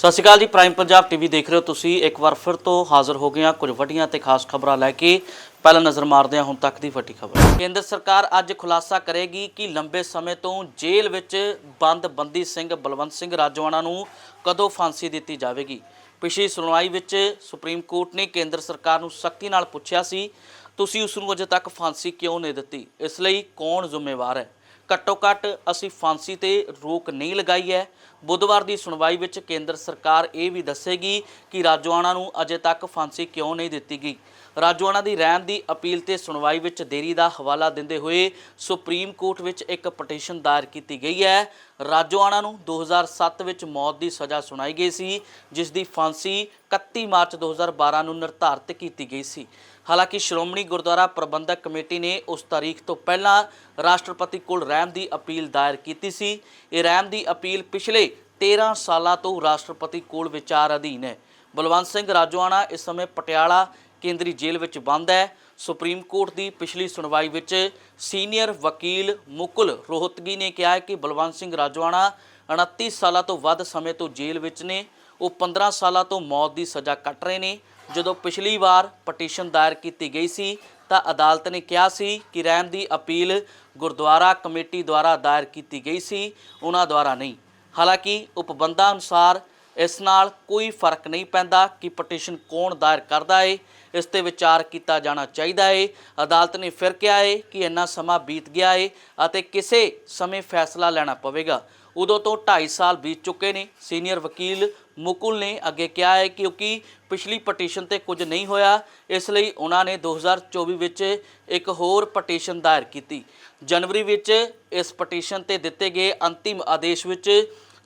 ਸਤਿ ਸ਼੍ਰੀ ਅਕਾਲ ਜੀ prime Punjab TV ਦੇਖ ਰਹੇ ਹੋ ਤੁਸੀਂ। ਇੱਕ ਵਾਰ ਫਿਰ ਤੋਂ ਹਾਜ਼ਰ ਹੋ ਗਏ ਹਾਂ ਕੁਝ ਵੱਡੀਆਂ ਤੇ ਖਾਸ ਖਬਰਾਂ ਲੈ ਕੇ। ਪਹਿਲਾਂ ਨਜ਼ਰ ਮਾਰਦੇ ਹਾਂ ਹੁਣ ਤੱਕ ਦੀ ਵੱਡੀ ਖਬਰ। ਕੇਂਦਰ ਸਰਕਾਰ ਅੱਜ ਖੁਲਾਸਾ ਕਰੇਗੀ ਕਿ ਲੰਬੇ ਸਮੇਂ ਤੋਂ ਜੇਲ੍ਹ ਵਿੱਚ ਬੰਦ ਬੰਦੀ ਸਿੰਘ ਬਲਵੰਤ ਸਿੰਘ ਰਾਜਵਾਨਾ ਨੂੰ ਕਦੋਂ ਫਾਂਸੀ ਦਿੱਤੀ ਜਾਵੇਗੀ? ਪਿਛਲੀ ਸੁਣਵਾਈ ਵਿੱਚ ਸੁਪਰੀਮ ਕੋਰਟ ਨੇ ਕੇਂਦਰ ਸਰਕਾਰ ਨੂੰ ਸਖਤੀ ਨਾਲ ਪੁੱਛਿਆ ਸੀ, ਤੁਸੀਂ ਉਸ ਨੂੰ ਅਜੇ ਤੱਕ ਫਾਂਸੀ ਕਿਉਂ ਨਹੀਂ ਦਿੱਤੀ? ਇਸ ਲਈ ਕੌਣ ਜ਼ਿੰਮੇਵਾਰ ਹੈ? ਘੱਟੋ ਘੱਟ ਅਸੀਂ ਫਾਂਸੀ ਤੇ ਰੋਕ ਨਹੀਂ ਲਗਾਈ ਹੈ। ਬੁੱਧਵਾਰ ਦੀ ਸੁਣਵਾਈ ਵਿੱਚ ਕੇਂਦਰ ਸਰਕਾਰ ਇਹ ਵੀ ਦੱਸੇਗੀ ਕਿ ਰਾਜਵਾਨਾ ਨੂੰ ਅਜੇ ਤੱਕ ਫਾਂਸੀ ਕਿਉਂ ਨਹੀਂ ਦਿੱਤੀ ਗਈ। ਰਾਜੋਆਣਾ ਦੀ ਰਹਿਣ ਦੀ ਅਪੀਲ ਤੇ ਸੁਣਵਾਈ ਵਿੱਚ ਦੇਰੀ ਦਾ ਹਵਾਲਾ ਦਿੰਦੇ ਹੋਏ ਸੁਪਰੀਮ ਕੋਰਟ ਵਿੱਚ ਇੱਕ ਪਟੀਸ਼ਨ ਦਾਇਰ ਕੀਤੀ ਗਈ ਹੈ। ਰਾਜੋਆਣਾ ਨੂੰ 2007 ਵਿੱਚ ਮੌਤ ਦੀ ਸਜ਼ਾ ਸੁਣਾਈ ਗਈ ਸੀ, ਜਿਸ ਦੀ ਫਾਂਸੀ 31 ਮਾਰਚ 2012 ਨੂੰ ਨਿਰਧਾਰਤ ਕੀਤੀ ਗਈ ਸੀ। ਹਾਲਾਂਕਿ ਸ਼੍ਰੋਮਣੀ ਗੁਰਦੁਆਰਾ ਪ੍ਰਬੰਧਕ ਕਮੇਟੀ ਨੇ ਉਸ ਤਾਰੀਖ ਤੋਂ ਪਹਿਲਾਂ ਰਾਸ਼ਟਰਪਤੀ ਕੋਲ ਰਹਿਮ ਦੀ ਅਪੀਲ ਦਾਇਰ ਕੀਤੀ ਸੀ। ਇਹ ਰਹਿਮ ਦੀ ਅਪੀਲ ਪਿਛਲੇ 13 ਸਾਲਾਂ ਤੋਂ ਰਾਸ਼ਟਰਪਤੀ ਕੋਲ ਵਿਚਾਰ ਅਧੀਨ ਹੈ। ਬਲਵੰਤ ਸਿੰਘ ਰਾਜਵਾਨਾ ਇਸ ਸਮੇਂ ਪਟਿਆਲਾ ਕੇਂਦਰੀ ਜੇਲ੍ਹ ਵਿੱਚ ਬੰਦ ਹੈ। ਸੁਪਰੀਮ ਕੋਰਟ ਦੀ ਪਿਛਲੀ ਸੁਣਵਾਈ ਵਿੱਚ ਸੀਨੀਅਰ ਵਕੀਲ ਮੁਕੁਲ ਰੋਹਤਗੀ ਨੇ ਕਿਹਾ ਹੈ ਕਿ ਬਲਵੰਤ ਸਿੰਘ ਰਾਜਵਾਨਾ 29 ਸਾਲਾਂ ਤੋਂ ਵੱਧ ਸਮੇਂ ਤੋਂ ਜੇਲ੍ਹ ਵਿੱਚ ਨੇ। ਉਹ 15 ਸਾਲਾਂ ਤੋਂ ਮੌਤ ਦੀ ਸਜ਼ਾ ਕੱਟ ਰਹੇ ਨੇ। ਜਦੋਂ ਪਿਛਲੀ ਵਾਰ ਪਟੀਸ਼ਨ ਦਾਇਰ ਕੀਤੀ ਗਈ ਸੀ, ਤਾਂ ਅਦਾਲਤ ਨੇ ਕਿਹਾ ਸੀ ਕਿ ਰਹਿਮ ਦੀ ਅਪੀਲ ਗੁਰਦੁਆਰਾ ਕਮੇਟੀ ਦੁਆਰਾ ਦਾਇਰ ਕੀਤੀ ਗਈ ਸੀ, ਉਹਨਾਂ ਦੁਆਰਾ ਨਹੀਂ। ਹਾਲਾਂਕਿ ਉਪਬੰਧਾਂ ਅਨੁਸਾਰ ਇਸ ਨਾਲ ਕੋਈ ਫ਼ਰਕ ਨਹੀਂ ਪੈਂਦਾ ਕਿ ਪਟੀਸ਼ਨ ਕੌਣ ਦਾਇਰ ਕਰਦਾ ਏ। ਇਸ ਤੇ ਵਿਚਾਰ ਕੀਤਾ ਜਾਣਾ ਚਾਹੀਦਾ ਏ। ਅਦਾਲਤ ਨੇ ਫਿਰ ਕਿਹਾ ਏ ਕਿ ਇੰਨਾ ਸਮਾਂ ਬੀਤ ਗਿਆ ਏ ਅਤੇ ਕਿਸੇ ਸਮੇਂ ਫੈਸਲਾ ਲੈਣਾ ਪਵੇਗਾ। ਉਦੋਂ ਤੋਂ 2.5 ਸਾਲ ਬੀਤ ਚੁੱਕੇ ਨੇ। ਸੀਨੀਅਰ ਵਕੀਲ ਮੁਕੁਲ ਨੇ ਅੱਗੇ ਕਿਹਾ ਹੈ ਕਿਉਂਕਿ ਪਿਛਲੀ ਪਟੀਸ਼ਨ ਤੇ ਕੁਝ ਨਹੀਂ ਹੋਇਆ, ਇਸ ਲਈ ਉਹਨਾਂ ਨੇ 2024 ਵਿੱਚ ਇੱਕ ਹੋਰ ਪਟੀਸ਼ਨ ਦਾਇਰ ਕੀਤੀ। ਜਨਵਰੀ ਵਿੱਚ ਇਸ ਪਟੀਸ਼ਨ ਤੇ ਦਿੱਤੇ ਗਏ ਅੰਤਿਮ ਆਦੇਸ਼ ਵਿੱਚ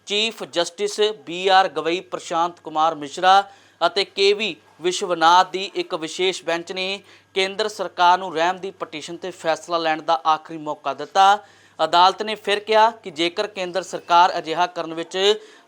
chief justice B R Gavai, Prashant Kumar Mishra ਅਤੇ ਕੇ ਵੀ ਵਿਸ਼ਵਨਾਥ ਦੀ ਇੱਕ ਵਿਸ਼ੇਸ਼ ਬੈਂਚ ਨੇ ਕੇਂਦਰ ਸਰਕਾਰ ਨੂੰ ਰਹਿਮ ਦੀ ਪਟੀਸ਼ਨ ਤੇ ਫੈਸਲਾ ਲੈਣ ਦਾ ਆਖਰੀ ਮੌਕਾ ਦਿੱਤਾ। ਅਦਾਲਤ ਨੇ ਫਿਰ ਕਿਹਾ ਕਿ ਜੇਕਰ ਕੇਂਦਰ ਸਰਕਾਰ ਅਜਿਹਾ ਕਰਨ ਵਿੱਚ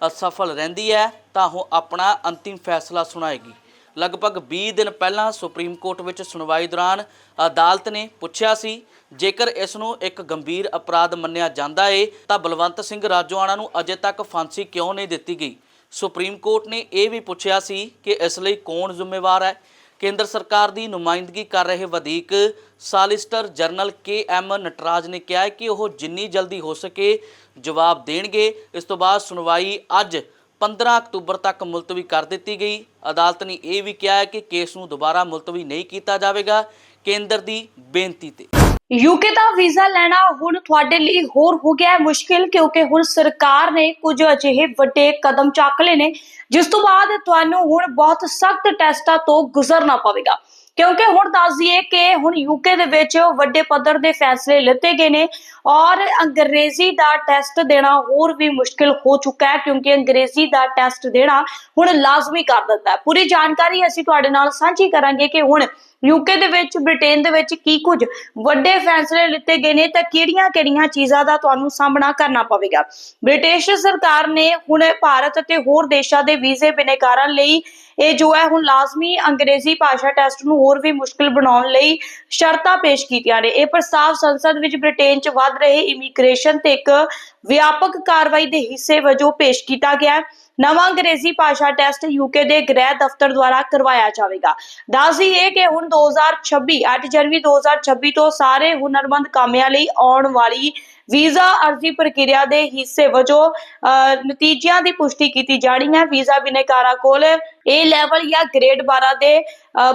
ਅਸਫਲ ਰਹਿੰਦੀ ਹੈ, ਤਾਂ ਉਹ ਆਪਣਾ ਅੰਤਿਮ ਫੈਸਲਾ ਸੁਣਾਏਗੀ। ਲਗਭਗ 20 ਦਿਨ ਪਹਿਲਾਂ ਸੁਪਰੀਮ ਕੋਰਟ ਵਿੱਚ ਸੁਣਵਾਈ ਦੌਰਾਨ ਅਦਾਲਤ ਨੇ ਪੁੱਛਿਆ ਸੀ, ਜੇਕਰ ਇਸ ਨੂੰ ਇੱਕ ਗੰਭੀਰ ਅਪਰਾਧ ਮੰਨਿਆ ਜਾਂਦਾ ਏ, ਤਾਂ ਬਲਵੰਤ ਸਿੰਘ ਰਾਜੋਆਣਾ ਨੂੰ ਅਜੇ ਤੱਕ ਫਾਂਸੀ ਕਿਉਂ ਨਹੀਂ ਦਿੱਤੀ ਗਈ? ਸੁਪਰੀਮ ਕੋਰਟ ਨੇ ਇਹ ਵੀ ਪੁੱਛਿਆ ਸੀ ਕਿ ਇਸ ਲਈ ਕੌਣ ਜ਼ਿੰਮੇਵਾਰ ਹੈ? ਕੇਂਦਰ ਸਰਕਾਰ ਦੀ ਨੁਮਾਇੰਦਗੀ ਕਰ ਰਹੇ ਵਧੀਕ solicitor general K M Nataraj ਨੇ ਕਿਹਾ ਕਿ ਉਹ ਜਿੰਨੀ ਜਲਦੀ ਹੋ ਸਕੇ ਜਵਾਬ ਦੇਣਗੇ। ਇਸ ਤੋਂ ਬਾਅਦ ਸੁਣਵਾਈ ਅੱਜ 15 ਅਕਤੂਬਰ ਤੱਕ ਮੁਲਤਵੀ ਕਰ ਦਿੱਤੀ ਗਈ। ਅਦਾਲਤ ਨੇ ਇਹ ਵੀ ਕਿਹਾ ਹੈ ਕਿ ਕੇਸ ਨੂੰ ਦੁਬਾਰਾ ਮੁਲਤਵੀ ਨਹੀਂ ਕੀਤਾ ਜਾਵੇਗਾ। ਕੇਂਦਰ ਦੀ ਬੇਨਤੀ ਤੇ ਯੂਕੇ ਦਾ ਵੀਜ਼ਾ ਲੈਣਾ ਹੁਣ ਤੁਹਾਡੇ ਲਈ ਹੋਰ ਹੋ ਗਿਆ ਹੈ ਮੁਸ਼ਕਿਲ, ਕਿਉਂਕਿ ਹੁਣ ਸਰਕਾਰ ਨੇ ਕੁਝ ਅਜਿਹੇ ਵੱਡੇ ਕਦਮ ਚੱਕ ਲਏ ਨੇ, ਜਿਸ ਤੋਂ ਬਾਅਦ ਤੁਹਾਨੂੰ ਹੁਣ ਬਹੁਤ ਸਖਤ ਟੈਸਟਾਂ ਤੋਂ ਗੁਜ਼ਰਨਾ ਪਵੇਗਾ। ਕਿਉਂਕਿ ਹੁਣ ਦੱਸ ਦਈਏ ਕਿ ਹੁਣ ਯੂਕੇ ਦੇ ਵਿੱਚ ਵੱਡੇ ਪੱਧਰ ਦੇ ਫੈਸਲੇ ਲਿੱਤੇ ਗਏ ਨੇ ਔਰ ਅੰਗਰੇਜ਼ੀ ਦਾ ਟੈਸਟ ਦੇਣਾ ਹੋਰ ਵੀ ਮੁਸ਼ਕਿਲ ਹੋ ਚੁੱਕਾ ਹੈ, ਕਿਉਂਕਿ ਅੰਗਰੇਜ਼ੀ ਦਾ ਟੈਸਟ ਦੇਣਾ ਹੁਣ ਲਾਜ਼ਮੀ ਕਰ ਦਿੱਤਾ ਹੈ। ਪੂਰੀ ਜਾਣਕਾਰੀ ਅਸੀਂ ਤੁਹਾਡੇ ਨਾਲ ਸਾਂਝੀ ਕਰਾਂਗੇ ਕਿ ਹੁਣ ਯੂਕੇ ਦੇ ਵਿੱਚ ਬ੍ਰਿਟੇਨ ਦੇ ਵਿੱਚ ਕੀ ਕੁਝ ਵੱਡੇ ਫੈਸਲੇ ਲਿੱਤੇ ਗਏ ਨੇ, ਤਾਂ ਕਿਹੜੀਆਂ-ਕਿਹੜੀਆਂ ਚੀਜ਼ਾਂ ਦਾ ਤੁਹਾਨੂੰ ਸਾਹਮਣਾ ਕਰਨਾ ਪਵੇਗਾ? ਬ੍ਰਿਟਿਸ਼ ਸਰਕਾਰ ਨੇ ਹੁਣ ਭਾਰਤ ਅਤੇ ਹੋਰ ਦੇਸ਼ਾਂ ਦੇ ਵੀਜ਼ੇ ਬਿਨੇਕਾਰਾਂ ਲਈ, ਇਹ ਜੋ ਹੈ ਹੁਣ ਲਾਜ਼ਮੀ ਅੰਗਰੇਜ਼ੀ ਭਾਸ਼ਾ ਟੈਸਟ ਨੂੰ ਹੋਰ ਵੀ ਮੁਸ਼ਕਲ ਬਣਾਉਣ ਲਈ ਸ਼ਰਤਾਂ ਪੇਸ਼ ਕੀਤੀਆਂ ਨੇ। ਇਹ ਪ੍ਰਸਤਾਵ ਸੰਸਦ ਵਿੱਚ ਬ੍ਰਿਟੇਨ 'ਚ ਵੱਧ ਰਹੇ ਇਮੀਗ੍ਰੇਸ਼ਨ ਤੇ ਇੱਕ ਵਿਆਪਕ ਕਾਰਵਾਈ ਦੇ ਹਿੱਸੇ ਵਜੋਂ ਪੇਸ਼ ਕੀਤਾ ਗਿਆ ਹੈ। ਨਵਾਂ ਅੰਗਰੇਜ਼ੀ ਭਾਸ਼ਾ ਟੈਸਟ ਯੂਕੇ ਦੇ ਗ੍ਰਹਿ ਦਫ਼ਤਰ ਦੁਆਰਾ ਕਰਵਾਇਆ ਜਾਵੇਗਾ। ਦੱਸ ਦਈਏ ਕਿ ਹੁਣ 2026 8 ਜਨਵਰੀ 2026 ਤੋਂ ਸਾਰੇ ਹੁਨਰਮੰਦ ਕਾਮਿਆਂ ਲਈ ਆਉਣ ਵਾਲੀ ਵੀਜ਼ਾ ਅਰਜ਼ੀ ਪ੍ਰਕਿਰਿਆ ਦੇ ਹਿੱਸੇ ਵਜੋਂ ਨਤੀਜਿਆਂ ਦੀ ਪੁਸ਼ਟੀ ਕੀਤੀ ਜਾਣੀ ਹੈ। ਵੀਜ਼ਾ ਬਿਨੇਕਾਰਾਂ ਕੋਲ ਇਹ ਲੈਵਲ ਜਾਂ ਗ੍ਰੇਡ 12 ਦੇ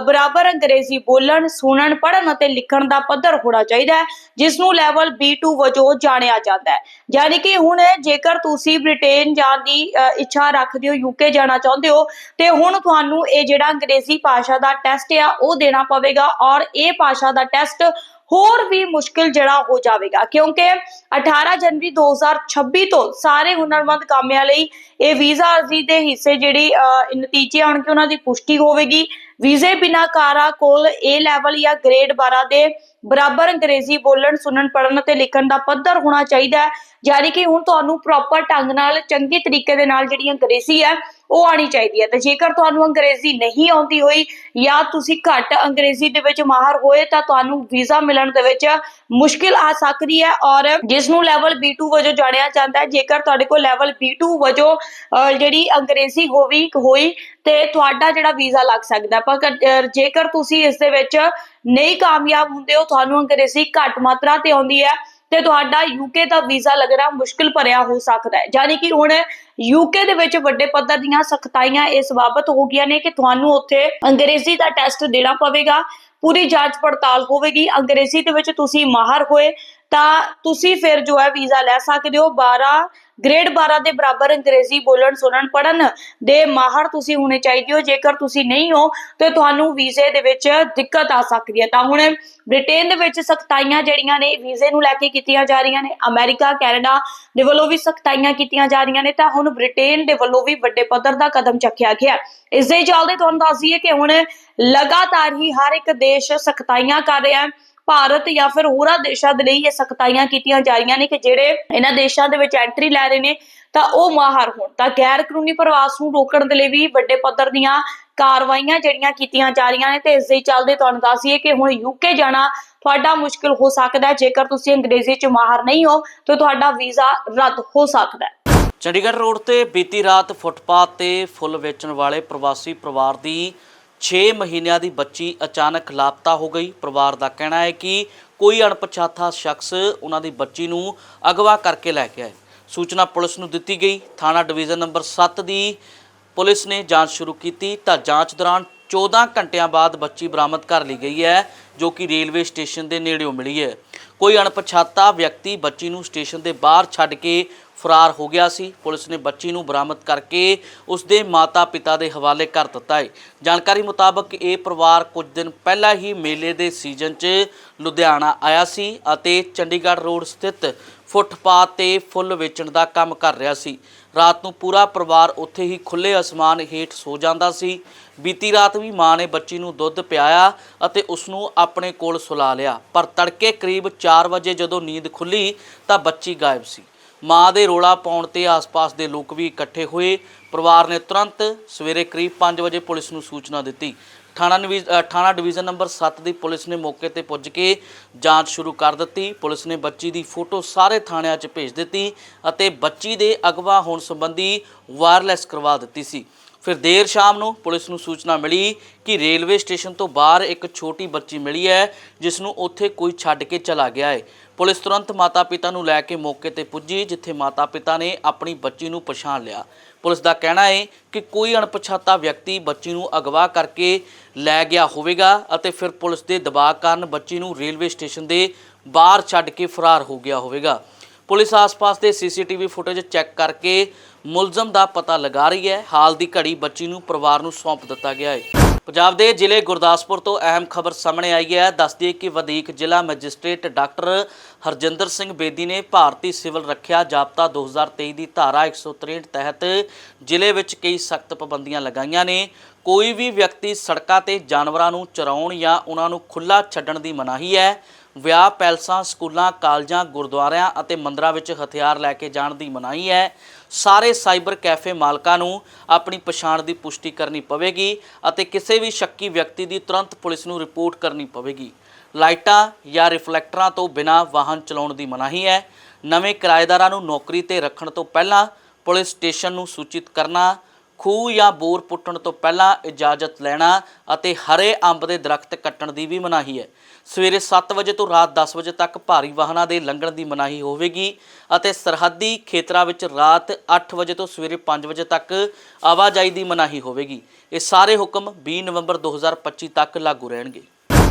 ਬਰਾਬਰ ਅੰਗਰੇਜ਼ੀ ਬੋਲਣ ਸੁਣਨ ਪੜ੍ਹਨ ਅਤੇ ਲਿਖਣ ਦਾ ਪੱਧਰ ਹੋਣਾ ਚਾਹੀਦਾ ਹੈ ਜਿਸ ਨੂੰ ਲੈਵਲ B2 ਵਜੋਂ ਜਾਣਿਆ ਜਾਂਦਾ ਹੈ। ਯਾਨੀ ਕਿ ਹੁਣ ਜੇਕਰ ਤੁਸੀਂ ਬ੍ਰਿਟੇਨ ਜਾਣ ਦੀ ਅਹ, ਇੱਛਾ ਰੱਖਦੇ ਹੋ ਯੂਕੇ ਜਾਣਾ ਚਾਹੁੰਦੇ ਹੋ ਤੇ ਹੁਣ ਤੁਹਾਨੂੰ ਇਹ ਜਿਹੜਾ ਅੰਗਰੇਜ਼ੀ ਭਾਸ਼ਾ ਦਾ ਟੈਸਟ ਆ ਉਹ ਦੇਣਾ ਪਵੇਗਾ ਔਰ ਇਹ ਭਾਸ਼ਾ ਦਾ ਟੈਸਟ ਹੋਰ ਵੀ ਮੁਸ਼ਕਿਲ ਜਿਹੜਾ ਹੋ ਜਾਵੇਗਾ। ਕਿਉਂਕਿ 18 ਜਨਵਰੀ 2026 ਤੋਂ ਸਾਰੇ ਹੁਨਰਮੰਦ ਕਾਮਿਆਂ ਲਈ ਇਹ ਵੀਜ਼ਾ ਅਰਜ਼ੀ ਦੇ ਹਿੱਸੇ ਜਿਹੜੀ ਅਹ, ਨਤੀਜੇ ਆਉਣਗੇ ਉਹਨਾਂ ਦੀ ਪੁਸ਼ਟੀ ਹੋਵੇਗੀ। ਵੀਜ਼ੇ ਬਿਨਾ ਕਾਰਾ ਕੋਲ A ਲੈਵਲ ਜਾਂ ਗ੍ਰੇਡ 12 ਦੇ ਬਰਾਬਰ ਅੰਗਰੇਜ਼ੀ ਬੋਲਣ, ਸੁਣਨ, ਪੜ੍ਹਨ ਅਤੇ ਲਿਖਣ ਦਾ ਪੱਧਰ ਹੋਣਾ ਚਾਹੀਦਾ ਹੈ। ਯਾਨੀ ਕਿ ਹੁਣ ਤੁਹਾਨੂੰ ਪ੍ਰੋਪਰ ਢੰਗ ਨਾਲ, ਚੰਗੇ ਤਰੀਕੇ ਦੇ ਨਾਲ ਜਿਹੜੀ ਅੰਗਰੇਜ਼ੀ ਹੈ, ਉਹ ਆਣੀ ਚਾਹੀਦੀ ਹੈ। ਤੇ ਜੇਕਰ ਤੁਹਾਨੂੰ ਅੰਗਰੇਜ਼ੀ ਨਹੀਂ ਆਉਂਦੀ ਹੋਈ ਜਾਂ ਤੁਸੀਂ ਘੱਟ ਅੰਗਰੇਜ਼ੀ ਦੇ ਵਿੱਚ ਮਾਹਰ ਹੋਏ, ਤਾਂ ਤੁਹਾਨੂੰ ਵੀਜ਼ਾ ਮਿਲਣ ਦੇ ਵਿੱਚ ਮੁਸ਼ਕਿਲ ਆ ਸਕਦੀ ਹੈ ਔਰ ਜਿਸ ਨੂੰ ਲੈਵਲ B2 ਵਜੋਂ ਜਾਣਿਆ ਜਾਂਦਾ ਹੈ। ਜੇਕਰ ਤੁਹਾਡੇ ਕੋਲ ਲੈਵਲ B2 ਵਜੋਂ ਜਿਹੜੀ ਅੰਗਰੇਜ਼ੀ ਹੋਵੀ, ਹੋਈ ਤੇ ਤੁਹਾਡਾ ਜਿਹੜਾ ਵੀਜ਼ਾ ਲੱਗ ਸਕਦਾ ਹੈ। ਜੇਕਰ ਤੁਸੀਂ ਇਸ ਦੇ ਵਿੱਚ ਨਹੀਂ ਕਾਮਯਾਬ ਹੁੰਦੇ ਹੋ, ਤੁਹਾਨੂੰ ਅੰਗਰੇਜ਼ੀ ਘੱਟ ਮਾਤਰਾ ਤੇ ਆਉਂਦੀ ਹੈ ਤੇ ਤੁਹਾਡਾ ਯੂਕੇ ਦਾ ਵੀਜ਼ਾ ਲੱਗਣਾ ਮੁਸ਼ਕਿਲ ਭਰਿਆ ਹੋ ਸਕਦਾ ਹੈ ਯਾਨੀ ਕਿ ਹੁਣ ਯੂਕੇ ਦੇ ਵਿੱਚ ਵੱਡੇ ਪੱਧਰ ਦੀਆਂ ਸਖਤਾਈਆਂ ਇਸ ਬਾਬਤ ਹੋ ਗਈਆਂ ਨੇ ਕਿ ਤੁਹਾਨੂੰ ਉੱਥੇ ਅੰਗਰੇਜ਼ੀ ਦਾ ਟੈਸਟ ਦੇਣਾ ਪਵੇਗਾ, ਪੂਰੀ ਜਾਂਚ ਪੜਤਾਲ ਹੋਵੇਗੀ, ਅੰਗਰੇਜ਼ੀ ਦੇ ਵਿੱਚ ਤੁਸੀਂ ਮਾਹਰ ਹੋਏ ਤਾਂ ਤੁਸੀਂ ਫਿਰ ਜੋ ਹੈ ਵੀਜ਼ਾ ਲੈ ਸਕਦੇ ਹੋ 12 ਗ੍ਰੇਡ 12 ਦੇ ਬਰਾਬਰ ਅੰਗਰੇਜ਼ੀ ਬੋਲਣ ਸੁਣਨ ਪੜਨ ਦੇ ਮਾਹਰ ਤੁਸੀਂ ਹੋਣੇ ਚਾਹੀਦੇ ਹੋ। ਜੇਕਰ ਤੁਸੀਂ ਨਹੀਂ ਹੋ, ਤੇ ਤੁਹਾਨੂੰ ਵੀਜ਼ੇ ਦੇ ਵਿੱਚ ਦਿੱਕਤ ਆ ਸਕਦੀ ਹੈ। ਤਾਂ ਹੁਣ ਬ੍ਰਿਟੇਨ ਦੇ ਵਿੱਚ ਸਖਤਾਈਆਂ ਜਿਹੜੀਆਂ ਨੇ, ਵੀਜ਼ੇ ਨੂੰ ਲੈ ਕੇ ਕੀਤੀਆਂ ਜਾ ਰਹੀਆਂ ਨੇ। ਅਮਰੀਕਾ, ਕੈਨੇਡਾ ਦੇ ਵੱਲੋਂ ਵੀ ਸਖਤਾਈਆਂ ਕੀਤੀਆਂ ਜਾ ਰਹੀਆਂ ਨੇ। ਤਾਂ ਹੁਣ ਬ੍ਰਿਟੇਨ ਦੇ ਵੱਲੋਂ ਵੀ ਵੱਡੇ ਪੱਧਰ ਦਾ ਕਦਮ ਚੱਕਿਆ ਗਿਆ। ਹੈ। ਇਸ ਦੇ ਚੱਲਦੇ ਤੁਹਾਨੂੰ ਦੱਸ ਦਈਏ ਕਿ ਹੁਣ ਲਗਾਤਾਰ ਹੀ ਹਰ ਇੱਕ ਦੇਸ਼ ਸਖਤਾਈਆਂ ਕਰ ਰਿਹਾ ਹੈ। ਭਾਰਤ ਜਾਂ ਫਿਰ ਹੋਰਾਂ ਦੇਸ਼ਾਂ ਦੇ ਲਈ ਇਹ ਸਖਤਾਈਆਂ ਕੀਤੀਆਂ ਜਾ ਰਹੀਆਂ ਨੇ ਕਿ ਜਿਹੜੇ ਇਹਨਾਂ ਦੇਸ਼ਾਂ ਦੇ ਵਿੱਚ ਐਂਟਰੀ ਲੈ ਰਹੇ ਨੇ, ਤਾਂ ਉਹ ਮਾਹਰ ਹੋਣ। ਤਾਂ ਗੈਰ ਕਾਨੂੰਨੀ ਪ੍ਰਵਾਸ ਨੂੰ ਰੋਕਣ ਦੇ ਲਈ ਵੀ ਵੱਡੇ ਪੱਧਰ ਦੀਆਂ ਕਾਰਵਾਈਆਂ ਜਿਹੜੀਆਂ ਕੀਤੀਆਂ ਜਾ ਰਹੀਆਂ ਨੇ ਤੇ ਇਸ ਦੇ ਚੱਲਦੇ ਤੁਹਾਨੂੰ ਦੱਸੀਏ ਕਿ ਹੁਣ ਯੂਕੇ ਜਾਣਾ ਤੁਹਾਡਾ ਮੁਸ਼ਕਿਲ ਹੋ ਸਕਦਾ ਹੈ। ਜੇਕਰ ਤੁਸੀਂ ਅੰਗਰੇਜ਼ੀ ਚ ਮਾਹਰ ਨਹੀਂ ਹੋ, ਤਾਂ ਤੁਹਾਡਾ ਵੀਜ਼ਾ ਰੱਦ ਹੋ ਸਕਦਾ ਹੈ। ਚੰਡੀਗੜ੍ਹ ਰੋਡ ਤੇ ਬੀਤੀ ਰਾਤ ਫੁੱਟਪਾਥ ਤੇ ਫੁੱਲ ਵੇਚਣ ਵਾਲੇ ਪ੍ਰਵਾਸੀ ਪਰਿਵਾਰ ਦੀ 6 ਮਹੀਨਿਆਂ ਦੀ ਬੱਚੀ ਅਚਾਨਕ ਲਾਪਤਾ ਹੋ ਗਈ। ਪਰਿਵਾਰ ਦਾ ਕਹਿਣਾ ਹੈ ਕਿ ਕੋਈ ਅਣਪਛਾਤਾ ਸ਼ਖਸ ਉਹਨਾਂ ਦੀ ਬੱਚੀ ਨੂੰ ਅਗਵਾ ਕਰਕੇ ਲੈ ਗਿਆ ਹੈ। ਸੂਚਨਾ ਪੁਲਿਸ ਨੂੰ ਦਿੱਤੀ ਗਈ। ਥਾਣਾ ਡਿਵੀਜ਼ਨ ਨੰਬਰ 7 ਦੀ ਪੁਲਿਸ ਨੇ ਜਾਂਚ ਸ਼ੁਰੂ ਕੀਤੀ ਤਾਂ ਜਾਂਚ ਦੌਰਾਨ 14 ਘੰਟਿਆਂ ਬਾਅਦ ਬੱਚੀ ਬਰਾਮਦ ਕਰ ਲਈ ਗਈ ਹੈ, ਜੋ ਕਿ ਰੇਲਵੇ ਸਟੇਸ਼ਨ ਦੇ ਨੇੜਿਓਂ ਮਿਲੀ ਹੈ। ਕੋਈ ਅਣਪਛਾਤਾ ਵਿਅਕਤੀ ਬੱਚੀ ਨੂੰ ਸਟੇਸ਼ਨ ਦੇ ਬਾਹਰ ਛੱਡ ਕੇ ਫਰਾਰ ਹੋ ਗਿਆ ਸੀ। ਪੁਲਿਸ ਨੇ ਬੱਚੀ ਨੂੰ ਬਰਾਮਦ ਕਰਕੇ ਉਸ ਦੇ ਮਾਤਾ-ਪਿਤਾ ਦੇ ਹਵਾਲੇ ਕਰ ਦਿੱਤਾ ਹੈ। ਜਾਣਕਾਰੀ ਮੁਤਾਬਕ ਇਹ ਪਰਿਵਾਰ ਕੁਝ ਦਿਨ ਪਹਿਲਾਂ ਹੀ ਮੇਲੇ ਦੇ ਸੀਜ਼ਨ 'ਚ ਲੁਧਿਆਣਾ ਆਇਆ ਸੀ ਅਤੇ ਚੰਡੀਗੜ੍ਹ ਰੋਡ ਸਥਿਤ ਫੁੱਟਪਾਥ ਤੇ ਫੁੱਲ ਵੇਚਣ ਦਾ ਕੰਮ ਕਰ ਰਿਹਾ ਸੀ। ਰਾਤ ਨੂੰ ਪੂਰਾ ਪਰਿਵਾਰ ਉੱਥੇ ਹੀ ਖੁੱਲੇ ਅਸਮਾਨ ਹੇਠ ਸੋ ਜਾਂਦਾ ਸੀ। ਬੀਤੀ ਰਾਤ ਵੀ ਮਾਂ ਨੇ ਬੱਚੀ ਨੂੰ ਦੁੱਧ ਪਿਆਇਆ ਅਤੇ ਉਸ ਨੂੰ ਆਪਣੇ ਕੋਲ ਸੁਲਾ ਲਿਆ। ਪਰ ਤੜਕੇ ਕਰੀਬ 4 ਵਜੇ ਜਦੋਂ ਨੀਂਦ ਖੁੱਲੀ ਤਾਂ ਬੱਚੀ ਗਾਇਬ ਸੀ। ਮਾਂ ਦੇ ਰੋਲਾ ਪਾਉਣ ਤੇ ਆਸ-ਪਾਸ ਦੇ ਲੋਕ ਵੀ ਇਕੱਠੇ ਹੋਏ। ਪਰਿਵਾਰ ਨੇ ਤੁਰੰਤ ਸਵੇਰੇ ਕਰੀਬ 5 ਵਜੇ ਪੁਲਿਸ ਨੂੰ ਸੂਚਨਾ ਦਿੱਤੀ। ਥਾਣਾ ਨਵੀ- ਥਾਣਾ ਡਿਵੀਜ਼ਨ ਨੰਬਰ 7 ਦੀ ਪੁਲਿਸ ਨੇ ਮੌਕੇ ਤੇ ਪੁੱਜ ਕੇ ਜਾਂਚ ਸ਼ੁਰੂ ਕਰ ਦਿੱਤੀ। ਪੁਲਿਸ ਨੇ ਬੱਚੀ ਦੀ ਫੋਟੋ ਸਾਰੇ ਥਾਣਿਆਂ 'ਚ ਭੇਜ ਦਿੱਤੀ ਅਤੇ ਬੱਚੀ ਦੇ ਅਗਵਾ ਹੋਣ ਸੰਬੰਧੀ ਵਾਇਰਲੈਸ ਕਰਵਾ ਦਿੱਤੀ ਸੀ। ਫਿਰ ਦੇਰ ਸ਼ਾਮ ਨੂੰ ਪੁਲਿਸ ਨੂੰ ਸੂਚਨਾ ਮਿਲੀ ਕਿ ਰੇਲਵੇ ਸਟੇਸ਼ਨ ਤੋਂ ਬਾਹਰ ਇੱਕ ਛੋਟੀ ਬੱਚੀ ਮਿਲੀ ਹੈ, ਜਿਸ ਨੂੰ ਉੱਥੇ ਕੋਈ ਛੱਡ ਕੇ ਚਲਾ ਗਿਆ ਹੈ। ਪੁਲਿਸ ਤੁਰੰਤ ਮਾਤਾ-ਪਿਤਾ ਨੂੰ ਲੈ ਕੇ ਮੌਕੇ ਤੇ ਪੁੱਜੀ, ਜਿੱਥੇ ਮਾਤਾ-ਪਿਤਾ ਨੇ ਆਪਣੀ ਬੱਚੀ ਨੂੰ ਪਛਾਣ ਲਿਆ। ਪੁਲਿਸ ਦਾ ਕਹਿਣਾ ਹੈ ਕਿ ਕੋਈ ਅਣਪਛਾਤਾ ਵਿਅਕਤੀ ਬੱਚੀ ਨੂੰ ਅਗਵਾ ਕਰਕੇ ਲੈ ਗਿਆ ਹੋਵੇਗਾ ਅਤੇ ਫਿਰ ਪੁਲਿਸ ਦੇ ਦਬਾਅ ਕਾਰਨ ਬੱਚੀ ਨੂੰ ਰੇਲਵੇ ਸਟੇਸ਼ਨ ਦੇ ਬਾਹਰ ਛੱਡ ਕੇ ਫਰਾਰ ਹੋ ਗਿਆ ਹੋਵੇਗਾ। ਪੁਲਿਸ ਆਸ-ਪਾਸ ਦੇ ਸੀਸੀਟੀਵੀ ਫੁਟੇਜ ਚੈੱਕ ਕਰਕੇ ਮੁਲਜ਼ਮ ਦਾ ਪਤਾ ਲਗਾ ਰਹੀ ਹੈ। ਹਾਲ ਦੀ ਘੜੀ ਬੱਚੀ ਨੂੰ ਪਰਿਵਾਰ ਨੂੰ ਸੌਂਪ ਦਿੱਤਾ ਗਿਆ ਹੈ ਪੰਜਾਬ ਦੇ ਜ਼ਿਲ੍ਹੇ ਗੁਰਦਾਸਪੁਰ ਤੋਂ ਅਹਿਮ ਖਬਰ ਸਾਹਮਣੇ ਆਈ ਹੈ। ਦੱਸਦੀ ਕਿ ਵਧੀਕ ਜ਼ਿਲ੍ਹਾ ਮੈਜਿਸਟ੍ਰੇਟ ਡਾਕਟਰ ਹਰਜਿੰਦਰ ਸਿੰਘ ਬੇਦੀ ਨੇ ਭਾਰਤੀ ਸਿਵਲ ਰੱਖਿਆ ਜਾਬਤਾ 2023 ਦੀ ਧਾਰਾ 163 ਤਹਿਤ ਜ਼ਿਲ੍ਹੇ ਵਿੱਚ ਕਈ ਸਖਤ ਪਾਬੰਦੀਆਂ ਲਗਾਈਆਂ ਨੇ। ਕੋਈ ਵੀ ਵਿਅਕਤੀ ਸੜਕਾਂ ਤੇ ਜਾਨਵਰਾਂ ਨੂੰ ਚਰਾਉਣ ਜਾਂ ਉਹਨਾਂ ਨੂੰ ਖੁੱਲਾ ਛੱਡਣ ਦੀ ਮਨਾਹੀ ਹੈ। ਵਿਆਹ ਪੈਲਸਾਂ, ਸਕੂਲਾਂ, ਕਾਲਜਾਂ, ਗੁਰਦੁਆਰਿਆਂ ਅਤੇ ਮੰਦਰਾਂ ਵਿੱਚ ਹਥਿਆਰ ਲੈ ਕੇ ਜਾਣ ਦੀ ਮਨਾਹੀ ਹੈ। ਸਾਰੇ ਸਾਈਬਰ ਕੈਫੇ ਮਾਲਕਾਂ ਨੂੰ ਆਪਣੀ ਪਛਾਣ ਦੀ ਪੁਸ਼ਟੀ ਕਰਨੀ ਪਵੇਗੀ ਅਤੇ ਕਿਸੇ ਵੀ ਸ਼ੱਕੀ ਵਿਅਕਤੀ ਦੀ ਤੁਰੰਤ ਪੁਲਿਸ ਨੂੰ ਰਿਪੋਰਟ ਕਰਨੀ ਪਵੇਗੀ। ਲਾਈਟਾਂ ਜਾਂ ਰਿਫਲੈਕਟਰਾਂ ਤੋਂ ਬਿਨਾਂ ਵਾਹਨ ਚਲਾਉਣ ਦੀ ਮਨਾਹੀ ਹੈ। ਨਵੇਂ ਕਿਰਾਏਦਾਰਾਂ ਨੂੰ ਨੌਕਰੀ ਤੇ ਰੱਖਣ ਤੋਂ ਪਹਿਲਾਂ ਪੁਲਿਸ ਸਟੇਸ਼ਨ ਨੂੰ ਸੂਚਿਤ ਕਰਨਾ ਖੂਹ ਜਾਂ ਬੋਰ ਪੁੱਟਣ ਤੋਂ ਪਹਿਲਾਂ ਇਜਾਜ਼ਤ ਲੈਣਾ ਅਤੇ ਹਰੇ ਅੰਬ ਦੇ ਦਰਖਤ ਕੱਟਣ ਦੀ ਵੀ ਮਨਾਹੀ ਹੈ। ਸਵੇਰੇ 7 ਵਜੇ ਤੋਂ ਰਾਤ 10 ਵਜੇ ਤੱਕ ਭਾਰੀ ਵਾਹਨਾਂ ਦੇ ਲੰਘਣ ਦੀ ਮਨਾਹੀ ਹੋਵੇਗੀ ਅਤੇ ਸਰਹੱਦੀ ਖੇਤਰਾਂ ਵਿੱਚ ਰਾਤ 8 ਵਜੇ ਤੋਂ ਸਵੇਰੇ 5 ਵਜੇ ਤੱਕ ਆਵਾਜਾਈ ਦੀ ਮਨਾਹੀ ਹੋਵੇਗੀ। ਇਹ ਸਾਰੇ ਹੁਕਮ 20 ਨਵੰਬਰ 2025 ਤੱਕ ਲਾਗੂ ਰਹਿਣਗੇ।